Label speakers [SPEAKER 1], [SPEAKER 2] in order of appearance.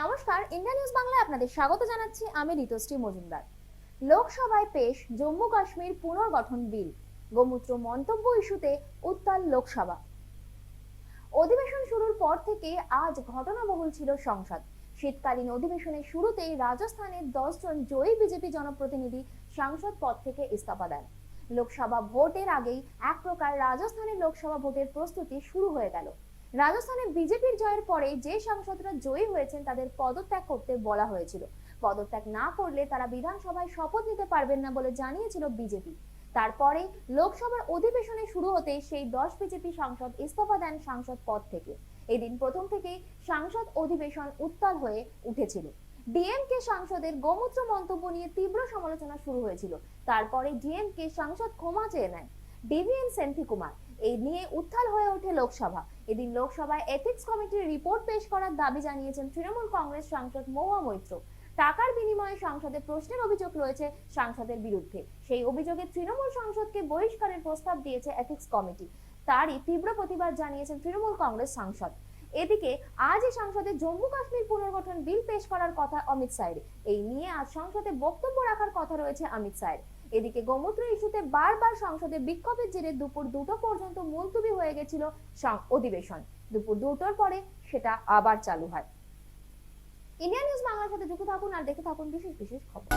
[SPEAKER 1] নমস্কার, India news বাংলায় আপনাদের স্বাগত জানাচ্ছি। আমি ঋতুশ্রী মজুমদার। লোকসভায় পেশ জম্মু কাশ্মীর পুনর্গঠন বিল। গোমূত্র মন্তব্য ইস্যুতে উত্তাল লোকসভা। অধিবেশন শুরুর পর থেকে আজ ঘটনাবহুল ছিল সংসদ। শীতকালীন অধিবেশনের শুরুতেই রাজস্থানের দশ জন জয়ী বিজেপি জনপ্রতিনিধি সাংসদ পদ থেকে ইস্তফা দেন। লোকসভা ভোটের আগেই এক প্রকার রাজস্থানের লোকসভা ভোটের প্রস্তুতি শুরু হয়ে গেল। রাজস্থানে বিজেপির জয়ের পরে যে সাংসদরা জয়ী হয়েছেন, তাদের পদত্যাগ করতে বলা হয়েছিল। পদত্যাগ না করলে তারা বিধানসভায় শপথ নিতে পারবেন না বলে জানিয়েছিল বিজেপি। তারপরে লোকসভার অধিবেশনে শুরু হতে সেই দশ বিজেপি সাংসদ ইস্তফা দেন সাংসদ পদ থেকে। এদিন প্রথম থেকেই সাংসদ অধিবেশন উত্তাল হয়ে উঠেছিল। ডিএমকে সাংসদের গোমূত্র মন্তব্য নিয়ে তীব্র সমালোচনা শুরু হয়েছিল। তারপরে ডিএমকে সাংসদ ক্ষমা চেয়ে নেয়। ডিভিএন সেন্থি কুমার। এই নিয়ে উত্তাল হয়ে ওঠে লোকসভা। এদিন লোকসভায় এথিক্স কমিটির রিপোর্ট পেশ করার দাবি জানিয়েছেন তৃণমূল কংগ্রেস সাংসদ মহুয়া মৈত্র। টাকার বিনিময়ে সংসদে প্রশ্নের অভিযোগ রয়েছে সাংসদের বিরুদ্ধে। সেই অভিযোগে তৃণমূল সাংসদকে বহিষ্কারের প্রস্তাব দিয়েছে এথিক্স কমিটি তারই তীব্র প্রতিবাদ জানিয়েছেন তৃণমূল কংগ্রেস সাংসদ। এদিকে আজই সংসদে জম্মু কাশ্মীর পুনর্গঠন বিল পেশ করার কথা অমিত শাহের। এই নিয়ে আজ সংসদে বক্তব্য রাখার কথা রয়েছে অমিত শাহের। এদিকে গোমূত্র ইস্যুতে বারবার সংসদে বিক্ষোভের জেরে দুপুর দুটো পর্যন্ত মুলতুবি হয়ে গেছিল অধিবেশন। দুপুর দুটোর পরে সেটা আবার চালু হয়। ইন্ডিয়া নিউজ বাংলার সাথে যুক্ত থাকুন আর দেখে থাকুন বিশেষ বিশেষ খবর।